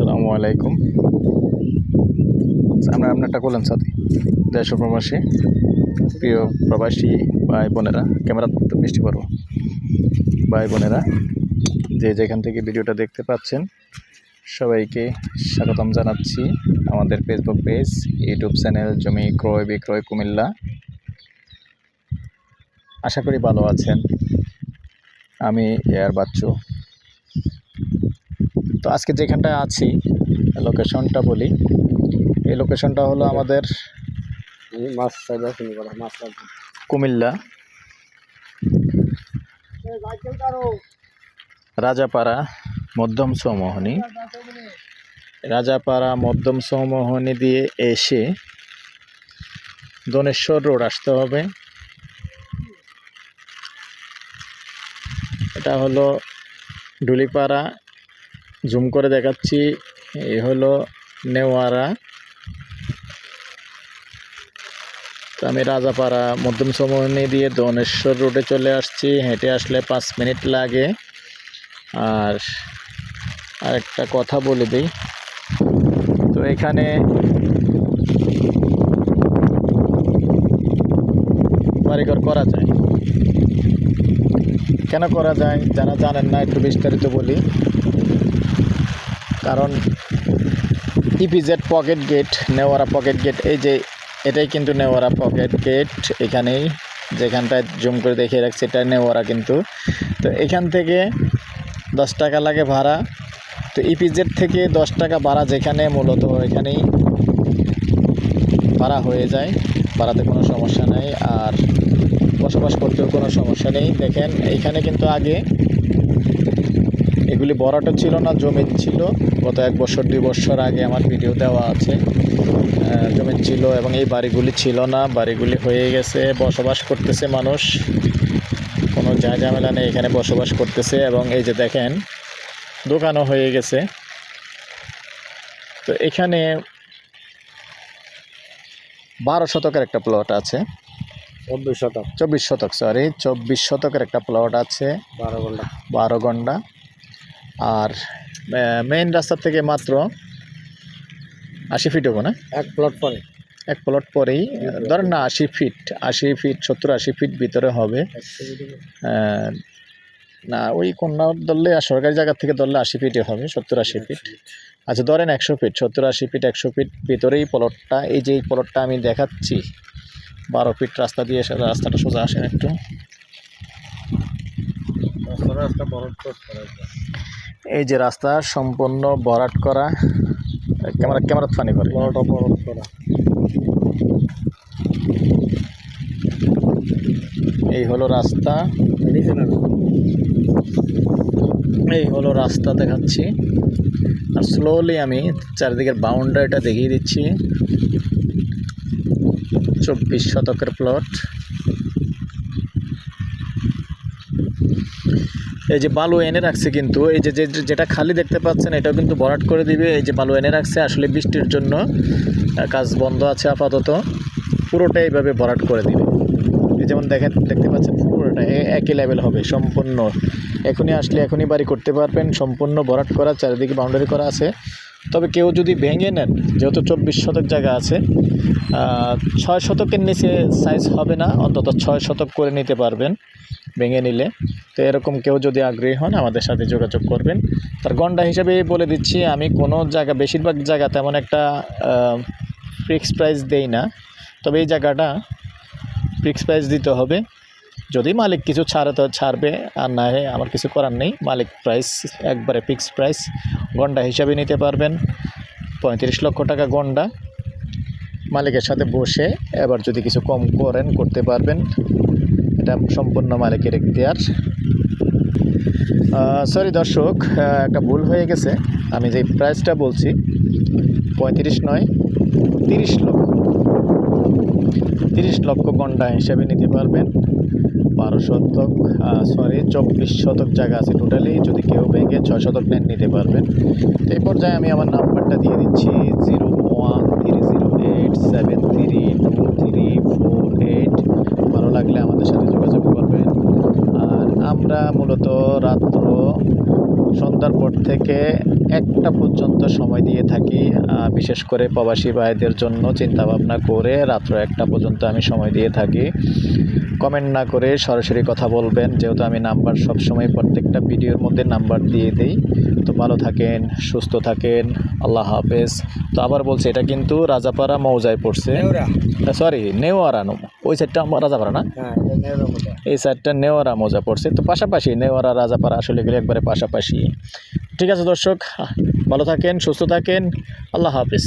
আসসালামু আলাইকুম। আমরা আপনারটা করলেন সাথে। দেশ প্রবাসী, প্রিয় প্রবাসী ভাই বোনেরা, ক্যামেরা তো মিষ্টি করব ভাই বোনেরা, যে যেখান থেকে ভিডিওটা দেখতে পাচ্ছেন, সবাইকে স্বাগতম জানাচ্ছি আমাদের ফেসবুক পেজ ইউটিউব চ্যানেল জমি ক্রয়, বিক্রয়, কুমিল্লা। আশা করি ভালো আছেন। আমি এয়ার বাচ্চু। তো আজকে যেখানটায় আছি লোকেশনটা বলি। এই লোকেশনটা হলো আমাদের কুমিল্লা। রাজাপাড়া মধ্যম সমোহনী রাজাপাড়া মধ্যম সমোহনী দিয়ে এসে দনেশ্বর রোড আসতে হবে। এটা হলো ডুলিপাড়া জুম করে দেখাচ্ছি। এই হলো নেওয়ারা। তো আমি রাজাপাড়া মধ্যম সমনী দিয়ে দনেশ্বর রোডে চলে আসছি। হেঁটে আসলে পাঁচ মিনিট লাগে। আর আরেকটা কথা বলে দিই। তো এখানে বাড়িঘর করা যায়। কেন করা যায়? যারা জানেন না, একটু বিস্তারিত বলি। কারণ ইপিজেড পকেট গেট নেওয়ারা পকেট গেট এই যে এটাই কিন্তু নেওয়ারা পকেট গেট এখানেই, যেখানটায় জুম করে দেখিয়ে রাখছি এটা নেওয়ারা কিন্তু। তো এখান থেকে দশ টাকা লাগে ভাড়া। তো ইপিজেড থেকে দশ টাকা ভাড়া যেখানে, মূলত এখানেই ভাড়া হয়ে যায়। ভাড়াতে কোনো সমস্যা নেই। আর বসবাস করতেও কোনো সমস্যা নেই। দেখেন এইখানে কিন্তু আগে এগুলি বড়টা ছিল না জমি ছিল। গত এক বছর দুই বছর আগে আমার ভিডিও দেওয়া আছে। জমি ছিল এবং এই বাড়িগুলি ছিল না। বাড়িগুলি হয়ে গেছে বসবাস করতেছে মানুষ। কোনো যা ঝামেলা নেই এখানে বসবাস করতেছে এবং এই যে দেখেন দোকানও হয়ে গেছে। তো এখানে বারো শতকের একটা প্লট আছে। চব্বিশ শতক। চব্বিশ শতক সরি চব্বিশ শতকের একটা প্লট আছে। বারো ঘণ্টা বারো ঘণ্টা আর মেইন রাস্তা থেকে মাত্র আশি ফিট হব না? এক প্লট পরে। এক প্লট পরেই ধরেন না আশি ফিট আশি ফিট সত্তর আশি ফিট ভিতরে হবে। না ওই কন্যা ধরলে আর সরকারি জায়গা থেকে ধরলে আশি ফিটে হবে সত্তর আশি ফিট আচ্ছা ধরেন একশো ফিট সত্তর আশি ফিট একশো ফিট ভিতরেই প্লটটা এই যে এই প্লটটা আমি দেখাচ্ছি বারো ফিট রাস্তা দিয়ে রাস্তাটা সোজা আসেন একটু। রাস্তা বড়। এই যে রাস্তা সম্পূর্ণ বরাট করা ক্যামেরা ক্যামেরা ফানি করে। করা। এই হলো রাস্তা। এই হলো রাস্তা দেখাচ্ছি। আর স্লোলি আমি চারিদিকের বাউন্ডারিটা দেখিয়ে দিচ্ছি। চব্বিশ শতকের প্লট এই যে বালু এনে রাখছে কিন্তু, এই যে যেটা খালি দেখতে পাচ্ছেন, এটাও কিন্তু ভরাট করে দিবে। এই যে বালু এনে রাখছে, আসলে বৃষ্টির জন্য কাজ বন্ধ আছে আপাতত। পুরোটা এইভাবে ভরাট করে দিবে। যেমন দেখেন, দেখতে পাচ্ছেন, পুরোটা একই লেভেল হবে, সম্পূর্ণ। এখনই আসলে এখনই বাড়ি করতে পারবেন, সম্পূর্ণ ভরাট করা, চারিদিকে বাউন্ডারি করা আছে। তবে কেউ যদি ভেঙে নেন, যেহেতু চব্বিশ শতক জায়গা আছে ছয় শতকের নিচে সাইজ হবে না, অন্তত ছয় শতক করে নিতে পারবেন। ভেঙে নিলে। তো এরকম কেউ যদি আগ্রহী হন, আমাদের সাথে যোগাযোগ করবেন। তার গন্ডা হিসাবে বলে দিচ্ছি, আমি কোনো জায়গা, বেশিরভাগ জায়গা তেমন একটা ফিক্সড প্রাইস দেই না। তবে এই জায়গাটা ফিক্স প্রাইস দিতে হবে। যদি মালিক কিছু ছাড়ে, তো ছাড়বে। আর না হয় আমার কিছু করার নেই। মালিক প্রাইস একবারে ফিক্স প্রাইস গন্ডা হিসাবে নিতে পারবেন। পঁয়ত্রিশ লক্ষ টাকা গন্ডা। মালিকের সাথে বসে এবার যদি কিছু কম করেন, করতে পারবেন। এটা সম্পূর্ণ মালিকের এখতিয়ার। সরি দর্শক একটা ভুল হয়ে গেছে। আমি যে প্রাইসটা বলছি, পঁয়ত্রিশ নয়, তিরিশ লক্ষ। তিরিশ লক্ষ গন্ডা হিসেবে নিতে পারবেন। বারো শতক সরি চব্বিশ শতক জায়গা আছে টোটালি যদি কেউ ভেঙে ছয় শতক নেন, নিতে পারবেন। তো এই পর্যায়ে আমি আমার নাম্বারটা দিয়ে দিচ্ছি zero one three zero eight seven three two three four লাগলে আমাদের সাথে যোগাযোগ করবেন। আর আমরা মূলত রাত্র সন্ধ্যার পর থেকে একটা পর্যন্ত সময় দিয়ে থাকি বিশেষ করে প্রবাসী ভাইদের জন্য চিন্তা ভাবনা করে রাত্র একটা পর্যন্ত আমি সময় দিয়ে থাকি। কমেন্ট না করে সরাসরি কথা বলবেন যেহেতু আমি নাম্বার সবসময় প্রত্যেকটা ভিডিওর মধ্যে নাম্বার দিয়ে দিই। তো ভালো থাকেন সুস্থ থাকেন আল্লাহ হাফেজ। তো আবার বলছি এটা কিন্তু রাজাপাড়া মৌজায় পড়ছে। সরি নেওয়ারা নো ওই সাইডটা আমার রাজাপাড়া না? হ্যাঁ এই সাইডটা নেওয়ারা মৌজা পড়ছে। তো পাশাপাশি নেওয়ারা রাজাপাড়া আসলে গেলে একবারে পাশাপাশি। ঠিক আছে দর্শক ভালো থাকেন সুস্থ থাকেন আল্লাহ হাফিজ।